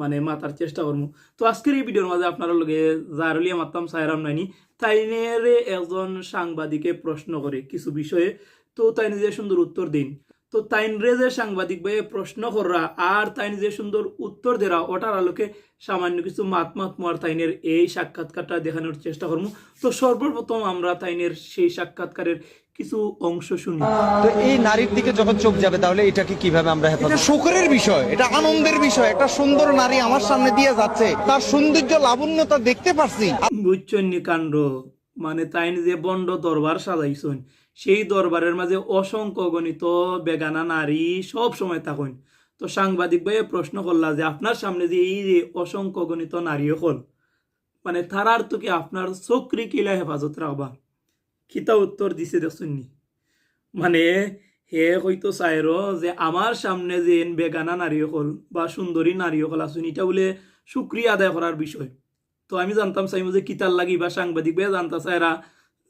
মানে মাতার চেষ্টা করব তো আজকের এই ভিডিওর মাঝে আপনারা লগে যার লিয়া মারতাম সাইরাম নাইনি, তাইনেরে একজন সাংবাদিকে প্রশ্ন করে কিছু বিষয়ে। তো তাই নিজে সুন্দর উত্তর দিন। তো তাইন রে যে সাংবাদিক ভাই প্রশ্ন কররা, আর তাই নিজে সুন্দর উত্তর দেরা, ওটার আলোকে সামান্য কিছু মাত মাত মার তাইনের এই সাক্ষাৎকারটা দেখানোর চেষ্টা করব তো সর্বপ্রথম আমরা তাইনের সেই সাক্ষাৎকারের কিছু অংশ শুনি। তো এই নারীর দিকে যখন চোখ যাবে তাহলে এটাকে কীভাবে আমরা এটা শোকরের বিষয় এটা আনন্দের বিষয়। একটা সুন্দর নারী আমার সামনে দিয়ে যাচ্ছে তার সৌন্দর্য লাবণ্যতা দেখতে পারছি। বুঝছন্নি কাণ্ড মানে তাই যে বন্ড দরবার সাজাইছন সেই দরবারের মাঝে অসংখ্য গণিত বেগানা নারী সব সময় থাকুন। তো সাংবাদিক ভাই প্রশ্ন করলা যে আপনার সামনে যে এই যে অসংখ্য গণিত নারী হল মানে তারার তো কি আপনার চক্রি কিলা হেফাজত রাখবা? খিতা উত্তর দিছে দেখছুননি মানে হে হয়তো চাইর যে আমার সামনে যে এন বেগানা নারী হল বা সুন্দরী নারী হল আসুন এটা বলে সুক্রিয়া আদায় করার বিষয়। তো আমি জানতাম চাইমু যে কিতার লাগি বা সাংবাদিক ভাই জানতা চাইরা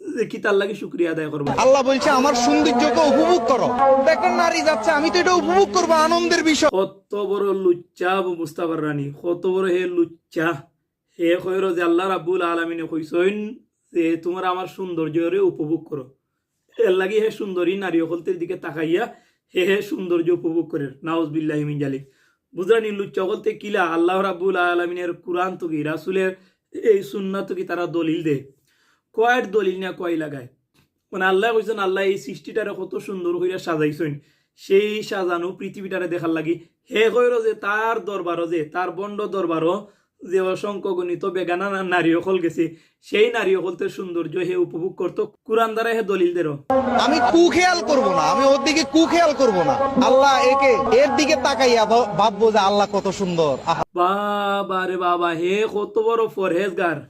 যে কিতার লাগি সুক্রিয়া আদায় করব আল্লাহ বলছে আমার সৌন্দর্যকে উপভোগ করো একটা নারী যাচ্ছে আমি তো এটা উপভোগ করব আনন্দের বিষয়। কত বড় লুচ্চা মুস্তাফার রানী কত বড় হে লুচ্চা। হে কইর যে আল্লাহ রাব্বুল আলমিনে কইসইন যে তোমার আমার সৌন্দর্যরে উপভোগ করো। এর লাগি হে সুন্দরী নারী অকলতের দিকে তাকাইয়া হে হে সৌন্দর্য উপভোগ করে নাউজ বিল্লাহ মিন জালিক। বুঝরানি লুচ্চা অকলতে কিলা আল্লাহ রাব্বুল আলমিনের কুরআন তো কি? রাসুলের এই সুন্না তো কি তারা দলিল দে কয়ের দলিল না কয় লাগায়? মানে আল্লাহ কইছেন, আল্লাহ এই সৃষ্টিটারে কত সুন্দর কইরা সাজাইছেন। সেই সাজানো পৃথিবীটারে দেখার লাগি হে কইর যে তার দরবারও যে, তার বন্ড দরবারও যে অসংখ্য গণিত বেগানা না- নারী অকল গেছে। সেই নারী অকলতে সৌন্দর্য হে উপভোগ করতো কোরআন দ্বারা হে দলিল দেরো আমি কু খেয়াল করব না। আমি ওর দিকে কু খেয়াল করব না। আল্লাহ একে এর দিকে তাকাইয়া ভাববো যে আল্লাহ কত সুন্দর। বাবা রে বাবা হে কত বড় ফরহেজগার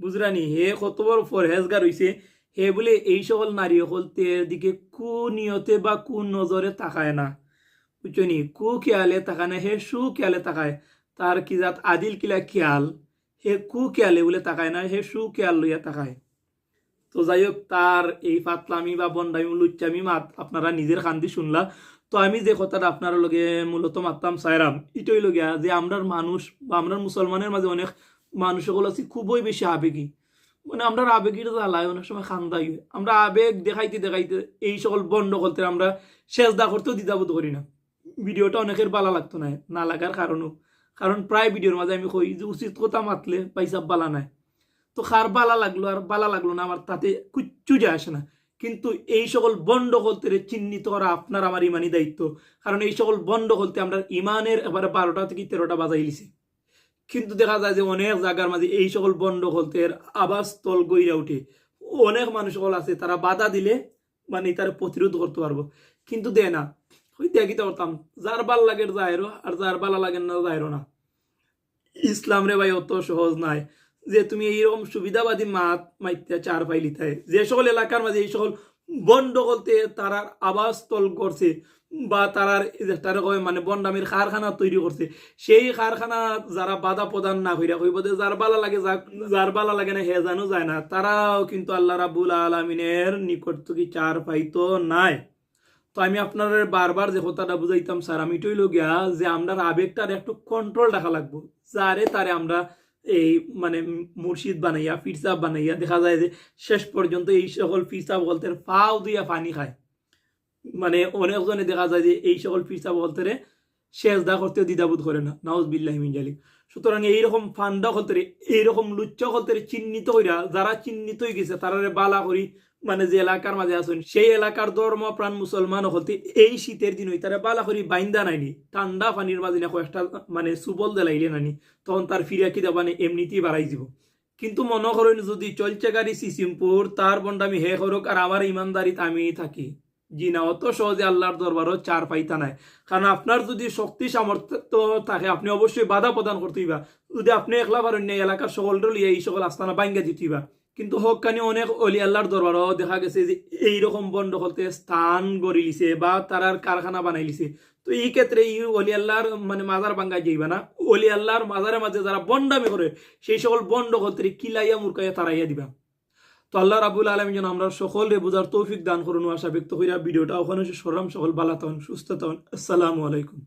বুঝরানি হে কত বড় ফরহেজগার হইছে। হে বলে এই সকল নারী হলতে দিকে কু নিয়তে বা কু নজরে তাকায় না। বুঝছনি কু খেয়ালে তাকায় না হে সু খেয়ালে তাকায়। তার কি জাত? আদিল কিলা খেয়াল হে কু খেয়ালে বলে তাকায় না হে সু খেয়াল লইয়া তাকায়। তো যাই হোক তার এই ফাতলামি বা বন্ডামি লুচ্চামি মাত আপনারা নিজের কান্দি শুনলা। তো আমি যে কথাটা আপনার লগে মূলত মারতাম, সাইরাম, এটাই লগিয়া যে আমরার মানুষ বা আমরার মুসলমানের মাঝে অনেক মানুষ সকল আছে, খুবই বেশি আবেগী। মানে আমরা আবেগের জ্বালায় অনেক সময় খান্দাই আমরা আবেগ দেখাইতে দেখাইতে এই সকল বন্ধ করতে আমরা সেজদা করতেও দ্বিধাবোধ করি না। ভিডিওটা অনেকের ভালো লাগতো না না লাগার কারণও। কারণ প্রায় ভিডিওর মাঝে আমি কই যে উচিত কথা মাতলে পয়সা বালা নাই। তো কার বালা লাগল আর বালা লাগল না, আমার তাতে কিচ্ছু যায় আসে না। কিন্তু এই সকল বন্ড করতে চিহ্নিত করা আপনার আমার ইমানই দায়িত্ব। কারণ এই সকল বন্ড করতে আমরা ইমানের এবারে বারোটা থেকে তেরোটা বাজাই লিছি। কিন্তু দেখা যায় যে অনেক জায়গার মাঝে এই সকল বন্ড হলতের আবাস তল গইরা উঠে অনেক মানুষ সকল আছে, তারা বাধা দিলে মানে তারা প্রতিরোধ করতে পারব। কিন্তু দেয় না। ওই দেখিতে করতাম যার ভালো লাগে যায়রো আর যার ভালো লাগে না যায়রো না। ইসলাম রে ভাই, অত সহজ নাই। যে তুমি এইরকম সুবিধাবাদী মাত মাইত্যা চার পাইলি তাই যে সকল এলাকার মাঝে এই সকল বন্ড করতে তারার আবাস তল করছে, বা তারার তারা কয় মানে বন্ডামির কারখানা তৈরি করছে, সেই কারখানা যারা বাধা প্রদান না কইরা কইব যে যার বালা লাগে যার বালা লাগে না হে জানো যায় না। তারাও কিন্তু আল্লাহ রাবুল আলমিনের নিকট থেকে চার পাইতো নাই। তো আমি আপনার বারবার যে কথাটা বুঝাইতাম, স্যার, আমি এটাই গিয়া যে আমরা আবেগটার একটু কন্ট্রোল রাখা লাগবো। যারে তারে আমরা এই মানে মুর্শিদ বানাইয়া ফিরসাব বানাইয়া, দেখা যায় যে শেষ পর্যন্ত এই সকল ফিরসাব বলতে ফাও দিয়া পানি খায়। মানে অনেকজনে দেখা যায় যে এই সকল ফিরসাব বলতে শেষদা করতেও দ্বিধাবোধ করে না। নাউজ বিল্লাহিমিন জালিক। সুতরাং এইরকম ফান্ডা হলতে এইরকম লুচ্চ হলতে চিহ্নিত হইরা, যারা চিহ্নিত হয়ে গেছে, তারারে বালা করি মানে যে এলাকার মাঝে আছেন, সেই এলাকার ধর্ম, প্রাণ মুসলমান হতে এই শীতের দিন হই তারা বালা করি বাইন্দা নাইনি, ঠান্ডা পানির মাঝে না কয়েকটা মানে সুবল দেলাইলে নানি তখন তার ফিরিয়া কি মানে এমনিতেই বাড়াই যাব কিন্তু মনে করেন যদি চলছে গাড়ি সিসিমপুর, তার বন্ডামি হে করুক আর আমার ইমানদারিত আমি থাকি। জি না, অত সহজে আল্লাহর দরবারও চার পাইতা নাই। কারণ আপনার যদি শক্তি সামর্থ্য থাকে, আপনি অবশ্যই বাধা প্রদান করতেইবা যদি আপনি একলা পারেন এলাকার সকল লিয়ে এই সকল আস্তানা বাঙ্গা দিতেইবা কিন্তু হকানি অনেক অলি আল্লাহর দরবারও দেখা গেছে যে এইরকম বন্ড হলতে স্থান গড়ি লিছে বা তারার কারখানা বানাই লিছে। তো এই ক্ষেত্রে এই অলি আল্লাহর মানে মাজার বাঙ্গা যাইবা না। অলি আল্লাহর মাজারের মাঝে যারা বন্ডামি করে, সেই সকল বন্ড কিলাইয়া মুরকাইয়া তারাইয়া দিবা। তো আল্লাহ রাবুল আলমী যেন আমরা সকলে বোঝার তৌফিক দান করুন। আশা ব্যক্ত করিয়া ভিডিওটা ওখানে সরম সকল বালা তখন সুস্থ তখন আসসালামু আলাইকুম।